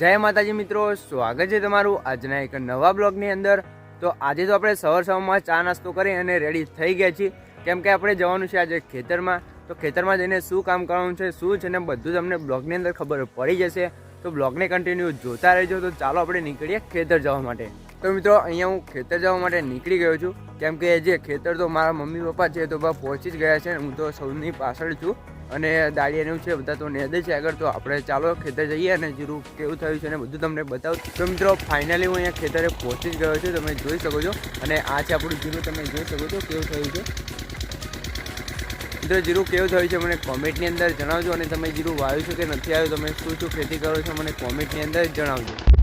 જય માતાજી મિત્રો, સ્વાગત છે તમારું આજના એક નવા બ્લોગની અંદર. તો આજે તો આપણે સવાર સવારમાં ચા નાસ્તો કરી અને રેડી થઈ ગયા છીએ. કેમ કે આપણે જવાનું છે આજે ખેતરમાં. તો ખેતરમાં જઈને શું કામ કરવાનું છે, શું છે ને બધું તમને બ્લોગની અંદર ખબર પડી જશે. તો બ્લોગને કન્ટિન્યુ જોતા રહેજો. તો ચાલો આપણે નીકળીએ ખેતર જવા માટે. તો મિત્રો, અહીંયા હું ખેતર જવા માટે નીકળી ગયો છું. કેમ કે જે ખેતર તો મારા મમ્મી પપ્પા છે તો પહોંચી જ ગયા છે હું તો સૌની પાછળ છું. અને દાળિયાનું છે, બધા તો નેદે છે આગળ. તો આપણે ચાલો ખેતર જઈએ અને જીરું કેવું થયું છે અને બધું તમને બતાવું. તો મિત્રો ફાઇનલી હું અહીંયા ખેતરે પહોંચી જ ગયો છું. તમે જોઈ શકો છો. અને આ છે આપણું જીરું. તમે જોઈ શકો છો કેવું થયું છે. મિત્રો, જીરું કેવું થયું છે મને કોમેન્ટની અંદર જણાવજો. અને તમે જીરું વાવ્યું છે કે નથી આવ્યું તમે શું શું ખેતી કરો છો, મને કોમેન્ટની અંદર જણાવજો.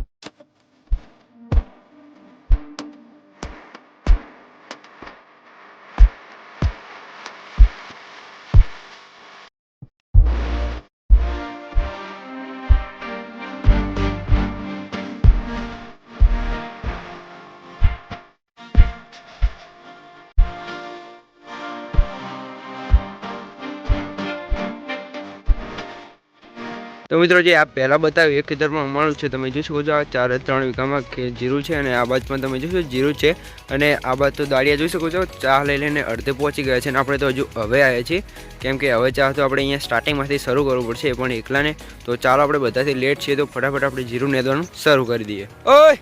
તો મિત્રો જે આ પહેલાં બતાવ્યું, એક ખેતરમાં અમારું છે, તમે જોઈ શકો છો, આ ચાર ત્રણ વીઘામાં કે જીરું છે અને આ બાજુ પણ તમે જોશો જીરું છે અને આ બાજુ તો દાળિયા જોઈ શકો છો, ચા લઈ લઈને અડધે પહોંચી ગયા છે અને આપણે તો હજુ હવે આવ્યા છીએ. કેમ કે હવે ચા તો આપણે અહીંયા સ્ટાર્ટિંગમાંથી શરૂ કરવું પડશે પણ એકલાને. તો ચાલો આપણે બધાથી લેટ છીએ, તો ફટાફટ આપણે જીરું નેદવાનું શરૂ કરી દઈએ. ઓય!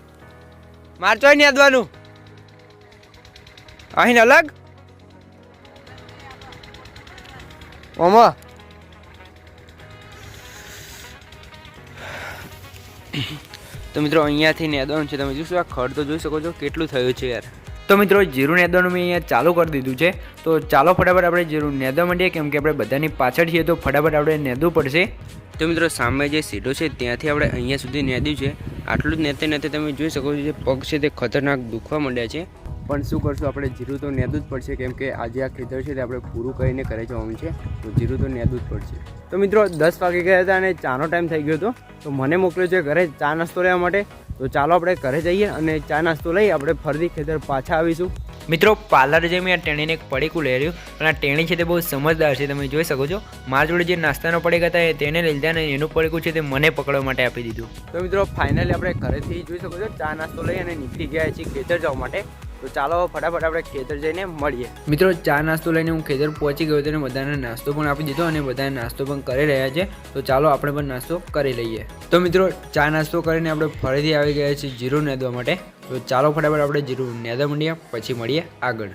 મારતો નેદવાનું? અહીં અલગ? ઓમા! તો મિત્રો અહીંયાથી નેદવાનું છે. તમે જોશો આ ખડ તો જોઈ શકો છો કેટલું થયું છે યાર. તો મિત્રો જીરું નેદવાનું મેં અહીંયા ચાલુ કરી દીધું છે. તો ચાલો ફટાફટ આપણે જીરું નેદવા માંડીએ કેમ કે આપણે બધાની પાછળ છીએ તો ફટાફટ આપણે નેદવું પડશે. તો મિત્રો સામે જે સીધો છે ત્યાંથી આપણે અહીંયા સુધી નેદ્યું છે. આટલું જ નેતે નેતે તમે જોઈ શકો છો જે પગ છે તે ખતરનાક દુખવા માંડ્યા છે. પણ શું કરશું આપણે જીરું તો નેદું જ પડશે કેમ કે આજે આ ખેતર છે તે આપણે પૂરું કરીને કરે જવાનું છે તો જીરું તો નેદું જ પડશે. તો મિત્રો દસ વાગી ગયા હતા અને ચાનો ટાઈમ થઈ ગયો હતો તો મને મોકલ્યો છે ઘરે ચા નાસ્તો લેવા માટે. તો ચાલો આપણે ઘરે જઈએ અને ચા નાસ્તો લઈ આપણે ફરીથી ખેતર પાછા આવીશું. મિત્રો પાર્લર જે મેં આ ટેણીને એક પડીકું લઈ રહ્યું પણ આ ટેણી છે તે બહુ સમજદાર છે તમે જોઈ શકો છો. મારા જોડે જે નાસ્તાનો પડીક હતા એ તેને લઈ લીધા અને એનું પડીકું છે તે મને પકડવા માટે આપી દીધું. તો મિત્રો ફાઇનલી આપણે ઘરેથી જોઈ શકો છો ચા નાસ્તો લઈ અને નીકળી ગયા છીએ ખેતર જવા માટે. તો ચાલો ફટાફટ આપણે ખેતર જઈને મળીએ. મિત્રો, ચા નાસ્તો લઈને હું ખેતર પહોંચી ગયો હતો અને બધાને નાસ્તો પણ આપી દીધો અને બધાને નાસ્તો પણ કરી રહ્યા છે. તો ચાલો આપણે પણ નાસ્તો કરી લઈએ. તો મિત્રો, ચા નાસ્તો કરીને આપણે ફરીથી આવી ગયા છીએ જીરું નેદવા માટે. તો ચાલો ફટાફટ આપણે જીરું નેદવા માંડીએ, પછી મળીએ આગળ.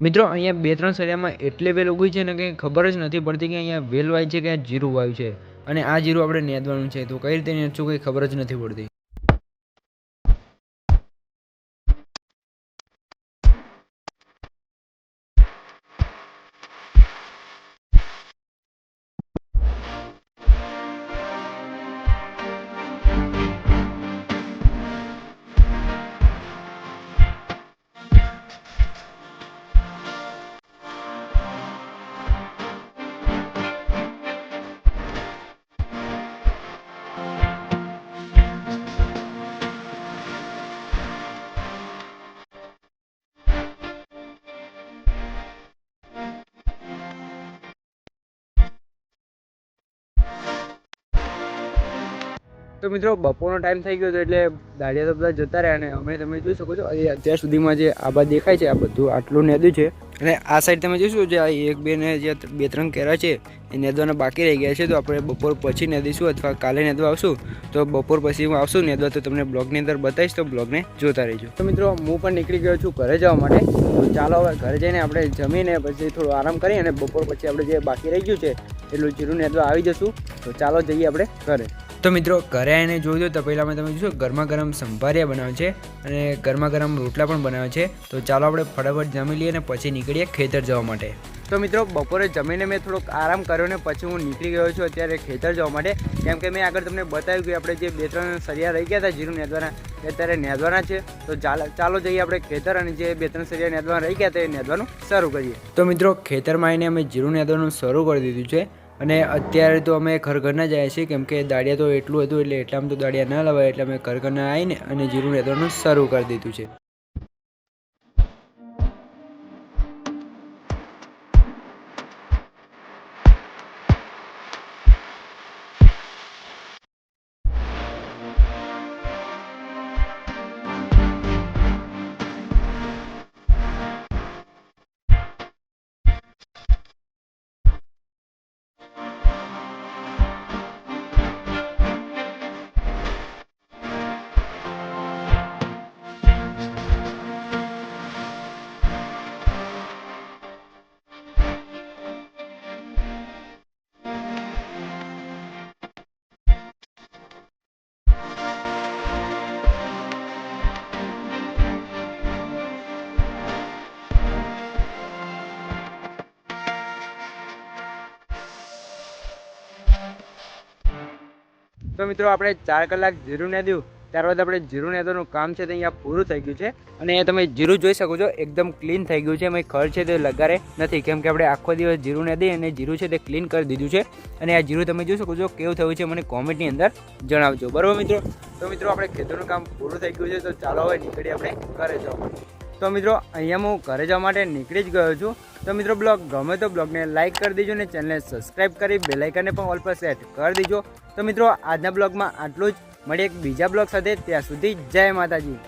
મિત્રો, અહીંયા બે ત્રણ સરિયામાં એટલે વેલ ઉગી છે ને કંઈ ખબર જ નથી પડતી કે અહીંયા વેલ વાય છે કે જીરું વાવ્યું છે. અને આ જીરું આપણે નેદવાનું છે, તો કઈ રીતે નેદશું કંઈ ખબર જ નથી પડતી. તો મિત્રો, બપોરનો ટાઈમ થઈ ગયો હતો એટલે દાડિયા તો બધા જતા રહ્યા અને અમે તમે જોઈ શકો છો અત્યાર સુધીમાં જે આબા દેખાય છે, આ બધું આટલું નેદું છે. અને આ સાઈડ તમે જોઈશું જે એક, બે ને જે બે, ત્રણ કેરા છે, એ નેદવાના બાકી રહી ગયા છે. તો આપણે બપોર પછી નેદીશું અથવા કાલે નેદવા આવશું. તો બપોર પછી હું આવશું, નેદવા તો તમને બ્લોગની અંદર બતાવીશ, તો બ્લોગને જોતા રહીજો. તો મિત્રો, હું પણ નીકળી ગયો છું ઘરે જવા માટે. તો ચાલો હવે ઘરે જઈને આપણે જમીને પછી થોડો આરામ કરી અને બપોર પછી આપણે જે બાકી રહી ગયું છે, એટલું જીરું નેદવા આવી જશું. તો ચાલો જઈએ આપણે ઘરે. તો મિત્રો ઘરે એને જોઈ દો તો પહેલાં મેં તમે જોશો ગરમા ગરમ સંભારિયા બનાવે છે અને ગરમા ગરમ રોટલા પણ બનાવે છે. તો ચાલો આપણે ફટાફટ જમી લઈએ અને પછી નીકળીએ ખેતર જવા માટે. તો મિત્રો બપોરે જમીને મેં થોડોક આરામ કર્યો ને પછી હું નીકળી ગયો છું અત્યારે ખેતર જવા માટે. કેમ કે મેં આગળ તમને બતાવ્યું કે આપણે જે બે ત્રણ સરિયા રહી ગયા હતા જીરું નેદવાના એ અત્યારે નેદવાના છે. તો ચાલો ચાલો જઈએ આપણે ખેતર અને જે બે ત્રણ સરિયા નેદવાના રહી ગયા હતા એ નેદવાનું શરૂ કરીએ. તો મિત્રો ખેતરમાં આવીને અમે જીરું નેદવાનું શરૂ કરી દીધું છે. અને અત્યારે તો અમે ઘર જાય આવ્યા છીએ, કેમ કે દાળિયા તો એટલું હતું એટલે એટલામાં તો દાળિયા ના લવાય એટલે અમે ઘર ઘરના આવીને અને જીરું નેદવાનું શરૂ કરી દીધું છે. તો મિત્રો, આપણે ચાર કલાક જીરું નેદ્યું. ત્યારબાદ આપણે જીરું નેદવાનું કામ છે તે અહીંયા પૂરું થઈ ગયું છે. અને તમે જીરું જોઈ શકો છો, એકદમ ક્લીન થઈ ગયું છે. એમાં ખર્ચ છે તે લગારે નથી. કેમ કે આપણે આખો દિવસ જીરું નેદી અને જીરું છે તે ક્લીન કરી દીધું છે. અને આ જીરું તમે જોઈ શકો છો કેવું થયું છે મને કોમેન્ટની અંદર જણાવજો. બરાબર મિત્રો? તો મિત્રો, આપણે ખેતરનું કામ પૂરું થઈ ગયું છે. તો ચાલો હવે નીકળી આપણે ઘરે જવા તો મિત્રો, અહીંયા હું ઘરે જવા માટે નીકળી જ ગયો છું. તો મિત્રો, બ્લોગ ગમે તો બ્લોગને લાઇક કરી દેજો અને ચેનલને સબસ્ક્રાઈબ કરી બેલાઇકનને પણ ઓલ પર સેટ કરી દેજો. તો મિત્રો, આજના બ્લોગમાં આટલું જ. મળી એક બીજા બ્લોગ સાથે. ત્યાં સુધી જય માતાજી.